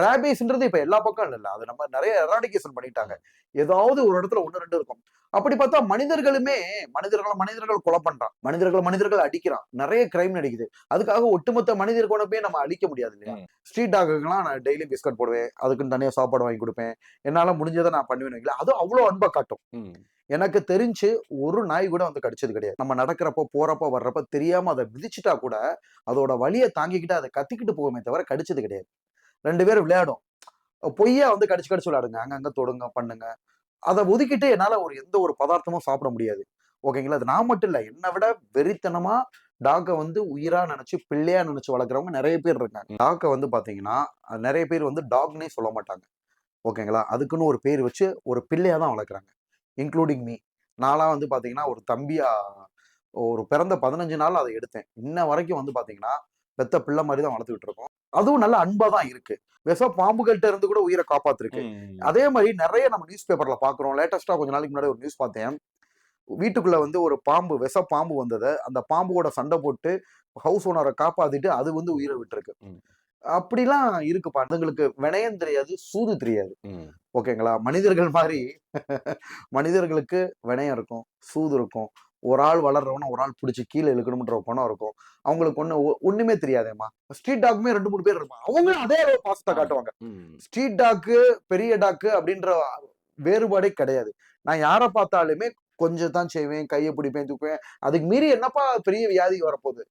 ரேபீஸ்ன்றது இப்ப எல்லா பக்கம் இல்ல. அது நம்ம நிறைய எராடிகேஷன் பண்ணிட்டாங்க. ஏதாவது ஒரு இடத்துல ஒண்ணு ரெண்டு இருக்கும். அப்படி பார்த்தா மனிதர்களுமே மனிதர்களை மனிதர்கள் கொலை பண்றான். மனிதர்கள் மனிதர்கள் அடிக்கிறான். நிறைய கிரைம் நடக்குது. அதுக்காக ஒட்டுமொத்த மனிதர் குணப்பே நம்ம அழிக்க முடியாது இல்லையா. ஸ்ட்ரீட் டாக்குக்கெல்லாம் நான் டெய்லி பிஸ்கட் போடுவேன். அதுக்குன்னு தனியா சாப்பாடு வாங்கி கொடுப்பேன். என்னால முடிஞ்சதை நான் பண்ணுவேன். அது அவ்வளவு அன்பை காட்டும். எனக்கு தெரிஞ்சு ஒரு நாய் கூட வந்து கடிச்சது கிடையாது. நம்ம நடக்கிறப்போ போறப்போ வர்றப்ப தெரியாம அதை மிதிச்சிட்டா கூட அதோட வலியை தாங்கிக்கிட்டு அதை கத்திக்கிட்டு போகுமே தவிர கடிச்சது கிடையாது. ரெண்டு பேரும் விளையாடும். பொய்யா வந்து கடிச்சு கடிச்சு விளையாடுங்க. அங்கங்க தொடுங்க பண்ணுங்க. அதை ஒதுக்கிட்டு என்னால ஒரு எந்த ஒரு பதார்த்தமும் சாப்பிட முடியாது. ஓகேங்களா அது நான் மட்டும் இல்ல. என்னை விட வெறித்தனமா டாக்கை வந்து உயிரா நினைச்சு பிள்ளையா நினைச்சு வளர்க்குறவங்க நிறைய பேர் இருக்காங்க. டாக்கை வந்து பாத்தீங்கன்னா நிறைய பேர் வந்து டாக்னே சொல்ல மாட்டாங்க. ஓகேங்களா அதுக்குன்னு ஒரு பேர் வச்சு ஒரு பிள்ளையா தான் வளர்க்குறாங்க. இன்க்ளூடிங் மீ நான்லாம் வந்து பாத்தீங்கன்னா ஒரு தம்பியா ஒரு பிறந்த பதினஞ்சு நாள் அதை எடுத்தேன். இன்ன வரைக்கும் வந்து பாத்தீங்கன்னா பெத்த பிள்ளை மாதிரி தான் வளர்த்துக்கிட்டு இருக்கோம். அதுவும் நல்ல அன்பா தான் இருக்கு. விஷ பாம்புகள்கிட்ட இருந்து கூட உயிரை காப்பாத்திருக்கு. அதே மாதிரி நிறைய நம்ம நியூஸ் பேப்பர்ல பாக்குறோம் லேட்டஸ்டா கொஞ்ச நாளைக்கு முன்னாடி ஒரு நியூஸ் பார்த்தேன். வீட்டுக்குள்ள வந்து ஒரு பாம்பு விஷ பாம்பு வந்ததை அந்த பாம்போட சண்டை போட்டு ஹவுஸ் ஓனரை காப்பாத்திட்டு அது வந்து உயிரை விட்டுருக்கு. அப்படிலாம் இருக்குப்பா. அதுங்களுக்கு வினயம் தெரியாது சூது தெரியாது. ஓகேங்களா? மனிதர்கள் மாதிரி மனிதர்களுக்கு வினயம் இருக்கும் சூது இருக்கும். ஒரு ஆள் வளர்றவன ஒரு ஆள் பிடிச்சி கீழே இழுக்கணும்ன்ற ஒரு குணம் இருக்கும். அவங்களுக்கு ஒண்ணு ஒண்ணுமே தெரியாதேம்மா. ஸ்ட்ரீட் டாக்குமே ரெண்டு மூணு பேர் இருப்பாங்க. அவங்க அதே அளவு பாசத்தை காட்டுவாங்க. ஸ்ட்ரீட் டாக்கு பெரிய டாக்கு அப்படின்ற வேறுபாடே கிடையாது. நான் யாரை பார்த்தாலுமே கொஞ்சம் தான் செய்வேன் கையை பிடிப்பேன் தூக்குவேன். அதுக்கு மீறி என்னப்பா பெரிய வியாதி வரப்போகுது?